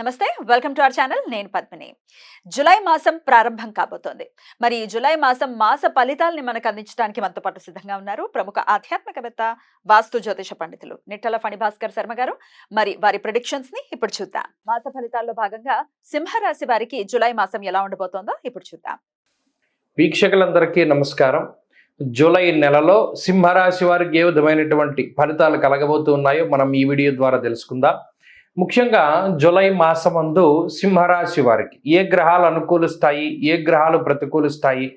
నమస్తే welcome to our channel. నేను Padmini. July మాసం ప్రారంభం కాబోతోంది. మరి ఈ జులై మాసం మాస ఫలితాలని మనకు అందించడానికి మనతో పాటు సిద్ధంగా ఉన్నారు ప్రముఖ ఆధ్యాత్మికవేత్త వాస్తు జ్యోతిష పండితులు నిట్టల ఫణిభాస్కర్ శర్మ గారు. మరి వారి ప్రొడిక్షన్స్ని ఇప్పుడు చూద్దాం. మాస ఫలితాల్లో భాగంగా సింహరాశి వారికి జులై మాసం ఎలా ఉండబోతోందో ఇప్పుడు చూద్దాం. వీక్షకులందరికీ నమస్కారం. జూలై నెలలో సింహరాశి వారికి ఏ విధమైనటువంటి ఫలితాలు కలగబోతున్నాయో మనం ఈ వీడియో ద్వారా తెలుసుకుందాం. ముఖ్యంగా జూలై మాసమందు సింహరాశి వారికి ఏ గ్రహాలు అనుకూలిస్తాయి ఏ గ్రహాలు ప్రతికూలిస్తాయి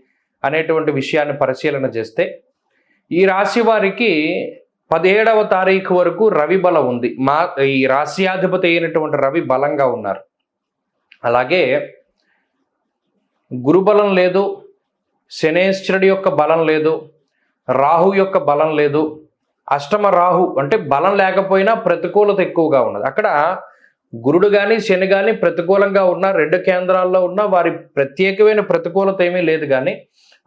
అనేటువంటి విషయాన్ని పరిశీలన చేస్తే ఈ రాశి వారికి పదిహేడవ తారీఖు వరకు రవి బలం ఉంది. మా ఈ రాశ్యాధిపతి అయినటువంటి రవి బలంగా ఉన్నారు. అలాగే గురుబలం లేదు శనేశ్వరుడి యొక్క బలం లేదు రాహు యొక్క బలం లేదు అష్టమ రాహు అంటే బలం లేకపోయినా ప్రతికూలత ఎక్కువగా ఉన్నది. అక్కడ గురుడు కానీ శని కానీ ప్రతికూలంగా ఉన్న రెండు కేంద్రాల్లో ఉన్న వారి ప్రత్యేకమైన ప్రతికూలత ఏమీ లేదు కానీ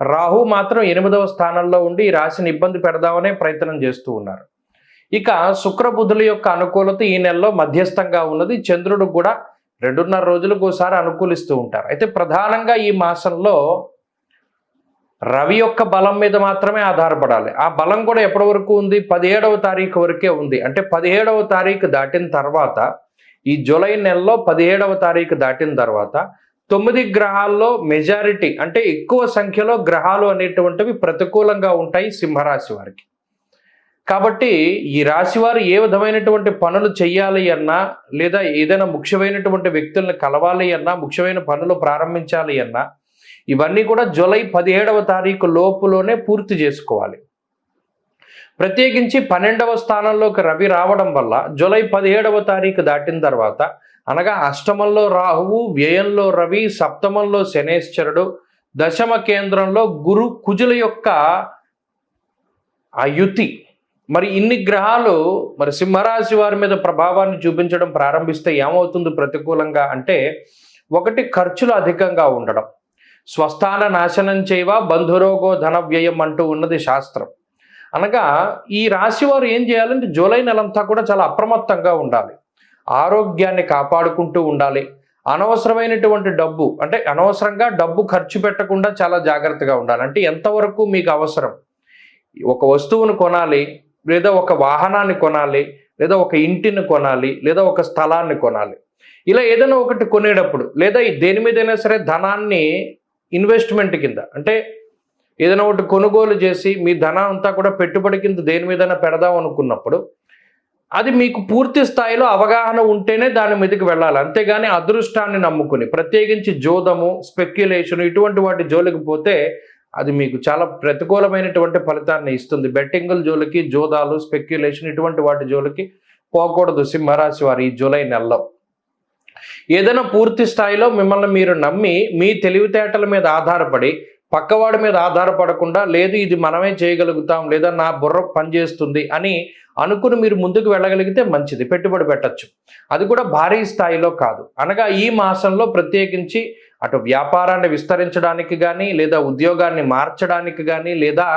రాహు మాత్రం ఎనిమిదవ స్థానంలో ఉండి ఈ రాశిని ఇబ్బంది పెడదామనే ప్రయత్నం చేస్తూ ఉన్నారు. ఇక శుక్రబుధుల యొక్క అనుకూలత ఈ నెలలో మధ్యస్థంగా ఉన్నది. చంద్రుడు కూడా రెండున్నర రోజులకు ఒకసారి అనుకూలిస్తూ ఉంటారు. అయితే ప్రధానంగా ఈ మాసంలో రవి యొక్క బలం మీద మాత్రమే ఆధారపడాలి. ఆ బలం కూడా ఎప్పటి వరకు ఉంది? పదిహేడవ తారీఖు వరకే ఉంది. అంటే పదిహేడవ తారీఖు దాటిన తర్వాత ఈ జూలై నెలలో పదిహేడవ తారీఖు దాటిన తర్వాత తొమ్మిది గ్రహాల్లో మెజారిటీ అంటే ఎక్కువ సంఖ్యలో గ్రహాలు అనేటువంటివి ప్రతికూలంగా ఉంటాయి సింహరాశి వారికి. కాబట్టి ఈ రాశి వారు ఏ విధమైనటువంటి పనులు చేయాలి అన్నా లేదా ఏదైనా ముఖ్యమైనటువంటి వ్యక్తుల్ని కలవాలి అన్నా ముఖ్యమైన పనులు ప్రారంభించాలి అన్నా ఇవన్నీ కూడా జూలై పదిహేడవ తారీఖు లోపులోనే పూర్తి చేసుకోవాలి. ప్రత్యేకించి పన్నెండవ స్థానంలోకి రవి రావడం వల్ల జూలై పదిహేడవ తారీఖు దాటిన తర్వాత అనగా అష్టమంలో రాహువు వ్యయంలో రవి సప్తమంలో శనేశ్వరుడు దశమ కేంద్రంలో గురు కుజుల యొక్క ఆ యుతి మరి ఇన్ని గ్రహాలు మరి సింహరాశి వారి మీద ప్రభావాన్ని చూపించడం ప్రారంభిస్తే ఏమవుతుంది ప్రతికూలంగా అంటే ఒకటి ఖర్చులు అధికంగా ఉండడం. స్వస్థాన నాశనం చేయవ? బంధురోగో ధన వ్యయం అంటూ ఉన్నది శాస్త్రం. అనగా ఈ రాశి వారు ఏం చేయాలంటే జూలై నెలంతా కూడా చాలా అప్రమత్తంగా ఉండాలి. ఆరోగ్యాన్ని కాపాడుకుంటూ ఉండాలి. అనవసరమైనటువంటి డబ్బు అంటే అనవసరంగా డబ్బు ఖర్చు పెట్టకుండా చాలా జాగ్రత్తగా ఉండాలి. అంటే ఎంతవరకు మీకు అవసరం? ఒక వస్తువును కొనాలి లేదా ఒక వాహనాన్ని కొనాలి లేదా ఒక ఇంటిని కొనాలి లేదా ఒక స్థలాన్ని కొనాలి. ఇలా ఏదైనా ఒకటి కొనేటప్పుడు లేదా దేని మీదైనా సరే ధనాన్ని ఇన్వెస్ట్మెంట్ కింద. అంటే ఏదైనా ఒకటి కొనుగోలు చేసి మీ ధనం అంతా కూడా పెట్టుబడి కింద దేని మీదైనా పెడదాం అనుకున్నప్పుడు అది మీకు పూర్తి స్థాయిలో అవగాహన ఉంటేనే దాని మీదకి వెళ్ళాలి. అంతేగాని అదృష్టాన్ని నమ్ముకుని ప్రత్యేకించి జోదము స్పెక్యులేషన్ ఇటువంటి వాటి జోలికి పోతే అది మీకు చాలా ప్రతికూలమైనటువంటి ఫలితాన్ని ఇస్తుంది. బెట్టింగుల జోలికి జోదాలు స్పెక్యులేషన్ ఇటువంటి వాటి జోలికి పోకూడదు సింహరాశి వారి ఈ జూలై నెలలో. ఏదైనా పూర్తి స్థాయిలో మిమ్మల్ని మీరు నమ్మి మీ తెలివితేటల మీద ఆధారపడి పక్కవాడి మీద ఆధారపడకుండా లేదు ఇది మనమే చేయగలుగుతాం లేదా నా బుర్ర పనిచేస్తుంది అని అనుకుని మీరు ముందుకు వెళ్ళగలిగితే మంచిది పెట్టుబడి పెట్టచ్చు. అది కూడా భారీ స్థాయిలో కాదు. అనగా ఈ మాసంలో ప్రత్యేకించి అటు వ్యాపారాన్ని విస్తరించడానికి కానీ లేదా ఉద్యోగాన్ని మార్చడానికి కానీ లేదా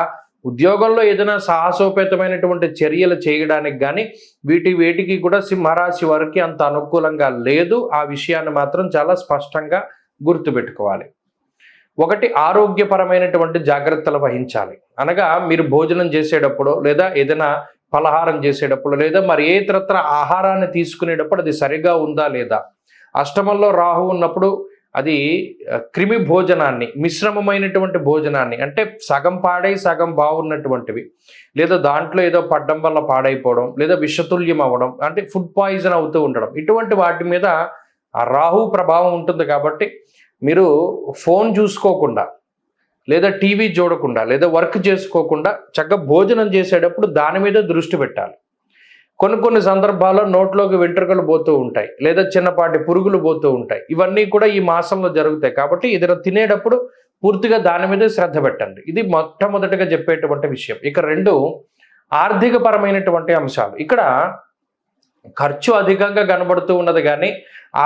ఉద్యోగంలో ఏదైనా సాహసోపేతమైనటువంటి చర్యలు చేయడానికి కానీ వీటి వేటికి కూడా సింహరాశి వారికి అంత అనుకూలంగా లేదు. ఆ విషయాన్ని మాత్రం చాలా స్పష్టంగా గుర్తుపెట్టుకోవాలి. ఒకటి ఆరోగ్యపరమైనటువంటి జాగ్రత్తలు వహించాలి. అనగా మీరు భోజనం చేసేటప్పుడు లేదా ఏదైనా పలహారం చేసేటప్పుడు లేదా మరి ఏ ఇతరత్ర ఆహారాన్ని తీసుకునేటప్పుడు అది సరిగా ఉందా లేదా? అష్టమంలో రాహు ఉన్నప్పుడు అది క్రిమి భోజనాన్ని మిశ్రమమైనటువంటి భోజనాన్ని అంటే సగం పాడై సగం బాగున్నటువంటివి లేదా దాంట్లో ఏదో పడ్డం వల్ల పాడైపోవడం లేదా విషతుల్యం అవ్వడం అంటే ఫుడ్ పాయిజన్ అవుతూ ఉండడం ఇటువంటి వాటి మీద రాహు ప్రభావం ఉంటుంది కాబట్టి మీరు ఫోన్ చూసుకోకుండా లేదా టీవీ చూడకుండా లేదా వర్క్ చేసుకోకుండా చక్కగా భోజనం చేసేటప్పుడు దాని మీద దృష్టి పెట్టాలి. కొన్ని కొన్ని సందర్భాల్లో నోట్లోకి వెంట్రుకలు పోతూ ఉంటాయి లేదా చిన్నపాటి పురుగులు పోతూ ఉంటాయి. ఇవన్నీ కూడా ఈ మాసంలో జరుగుతాయి. కాబట్టి ఏదైనా తినేటప్పుడు పూర్తిగా దాని మీద శ్రద్ధ పెట్టండి. ఇది మొట్టమొదటిగా చెప్పేటువంటి విషయం. ఇక రెండు ఆర్థిక పరమైనటువంటి అంశాలు. ఇక్కడ ఖర్చు అధికంగా కనబడుతూ ఉన్నది కానీ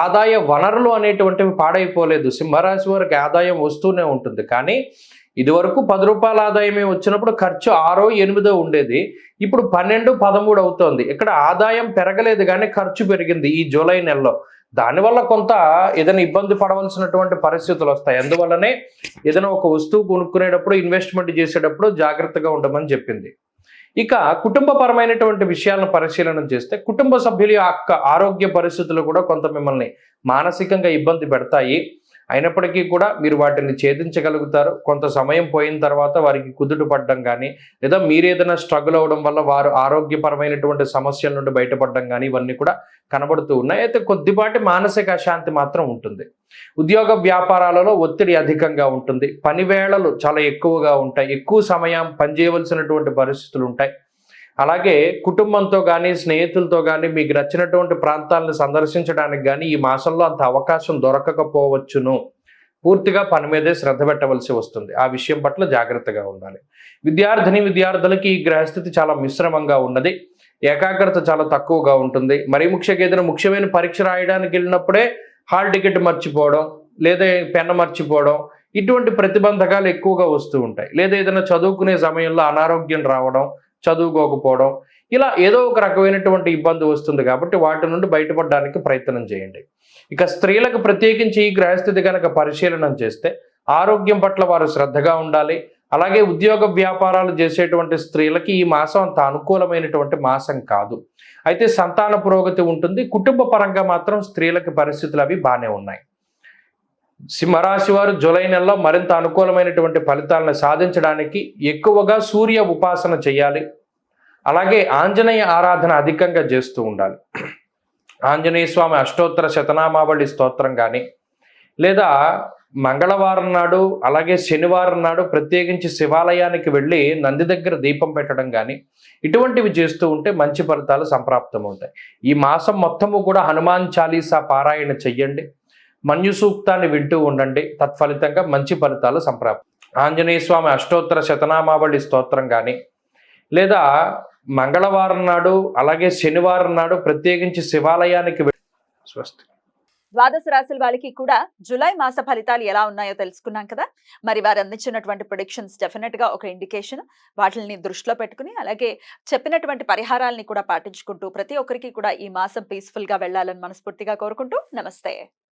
ఆదాయ వనరులు అనేటువంటివి పాడైపోలేదు. సింహరాశి వారికి ఆదాయం వస్తూనే ఉంటుంది. కానీ ఇదివరకు పది రూపాయల ఆదాయమే వచ్చినప్పుడు ఖర్చు ఆరో ఎనిమిదో ఉండేది. ఇప్పుడు పన్నెండు పదమూడు అవుతోంది. ఇక్కడ ఆదాయం పెరగలేదు కానీ ఖర్చు పెరిగింది ఈ జూలై నెలలో. దానివల్ల కొంత ఏదైనా ఇబ్బంది పడవలసినటువంటి పరిస్థితులు వస్తాయి. అందువల్లనే ఏదైనా ఒక వస్తువు కొనుక్కునేటప్పుడు ఇన్వెస్ట్మెంట్ చేసేటప్పుడు జాగ్రత్తగా ఉండమని చెప్పింది. ఇక కుటుంబపరమైనటువంటి విషయాలను పరిశీలన చేస్తే కుటుంబ సభ్యుల యొక్క ఆరోగ్య పరిస్థితులు కూడా కొంత మిమ్మల్ని మానసికంగా ఇబ్బంది పెడతాయి. అయినప్పటికీ కూడా మీరు వాటిని ఛేదించగలుగుతారు. కొంత సమయం పోయిన తర్వాత వారికి కుదుట పడడం కానీ లేదా మీరు ఏదైనా స్ట్రగుల్ అవ్వడం వల్ల వారు ఆరోగ్యపరమైనటువంటి సమస్యల నుండి బయటపడడం కానీ ఇవన్నీ కూడా కనబడుతూ ఉన్నాయి. అయితే కొద్దిపాటి మానసిక అశాంతి మాత్రం ఉంటుంది. ఉద్యోగ వ్యాపారాలలో ఒత్తిడి అధికంగా ఉంటుంది. పని వేళలు చాలా ఎక్కువగా ఉంటాయి. ఎక్కువ సమయం పనిచేయవలసినటువంటి పరిస్థితులు ఉంటాయి. అలాగే కుటుంబంతో కానీ స్నేహితులతో కానీ మీకు నచ్చినటువంటి ప్రాంతాలను సందర్శించడానికి కానీ ఈ మాసంలో అంత అవకాశం దొరకకపోవచ్చును. పూర్తిగా పని మీదే శ్రద్ధ పెట్టవలసి వస్తుంది. ఆ విషయం పట్ల జాగ్రత్తగా ఉండాలి. విద్యార్థిని విద్యార్థులకి ఈ గ్రహస్థితి చాలా మిశ్రమంగా ఉన్నది. ఏకాగ్రత చాలా తక్కువగా ఉంటుంది. మరీ ముఖ్యంగా ఏదైనా ముఖ్యమైన పరీక్ష రాయడానికి వెళ్ళినప్పుడే హాల్ టికెట్ మర్చిపోవడం లేదా పెన్న మర్చిపోవడం ఇటువంటి ప్రతిబంధకాలు ఎక్కువగా వస్తూ ఉంటాయి. లేదా ఏదైనా చదువుకునే సమయంలో అనారోగ్యం రావడం చదువుకోకపోవడం ఇలా ఏదో ఒక రకమైనటువంటి ఇబ్బంది వస్తుంది కాబట్టి వాటి నుండి బయటపడడానికి ప్రయత్నం చేయండి. ఇక స్త్రీలకు ప్రత్యేకించి ఈ గ్రహస్థితి కనుక పరిశీలన చేస్తే ఆరోగ్యం పట్ల వారు శ్రద్ధగా ఉండాలి. అలాగే ఉద్యోగ వ్యాపారాలు చేసేటువంటి స్త్రీలకి ఈ మాసం అంత అనుకూలమైనటువంటి మాసం కాదు. అయితే సంతాన పురోగతి ఉంటుంది. కుటుంబ పరంగా మాత్రం స్త్రీలకి పరిస్థితులు అవి బాగానే ఉన్నాయి. సింహరాశి వారు జూలై నెలలో మరింత అనుకూలమైనటువంటి ఫలితాలను సాధించడానికి ఎక్కువగా సూర్య ఉపాసన చేయాలి. అలాగే ఆంజనేయ ఆరాధన అధికంగా చేస్తూ ఉండాలి. ఆంజనేయ స్వామి అష్టోత్తర శతనామావళి స్తోత్రం కానీ లేదా మంగళవారం నాడు అలాగే శనివారం నాడు ప్రత్యేకించి శివాలయానికి వెళ్ళి నంది దగ్గర దీపం పెట్టడం కానీ ఇటువంటివి చేస్తూ ఉంటే మంచి ఫలితాలు సంప్రాప్తమవుతాయి. ఈ మాసం మొత్తము కూడా హనుమాన్ చాలీసా పారాయణ చెయ్యండి. మన్యు సూక్తాన్ని వింటూ ఉండండి. తత్ఫలితంగా మంచి ఫలితాలు సంప్రాప్తి. ఆంజనేయ స్వామి అష్టోత్తర శతనామావళి స్తోత్రం కానీ లేదా మంగళవారం నాడు అలాగే శనివారం నాడు ప్రత్యేకించి శివాలయానికి స్వస్తి. ద్వాదశ రాశుల వాళ్ళకి కూడా జూలై మాస ఫలితాలు ఎలా ఉన్నాయో తెలుసుకున్నాం కదా? మరి వారు అందించినటువంటి ప్రొడిక్షన్స్ డెఫినెట్గా ఒక ఇండికేషన్ వాటిని దృష్టిలో పెట్టుకుని అలాగే చెప్పినటువంటి పరిహారాలని కూడా పాటించుకుంటూ ప్రతి ఒక్కరికి కూడా ఈ మాసం పీస్ఫుల్గా వెళ్ళాలని మనస్ఫూర్తిగా కోరుకుంటూ నమస్తే.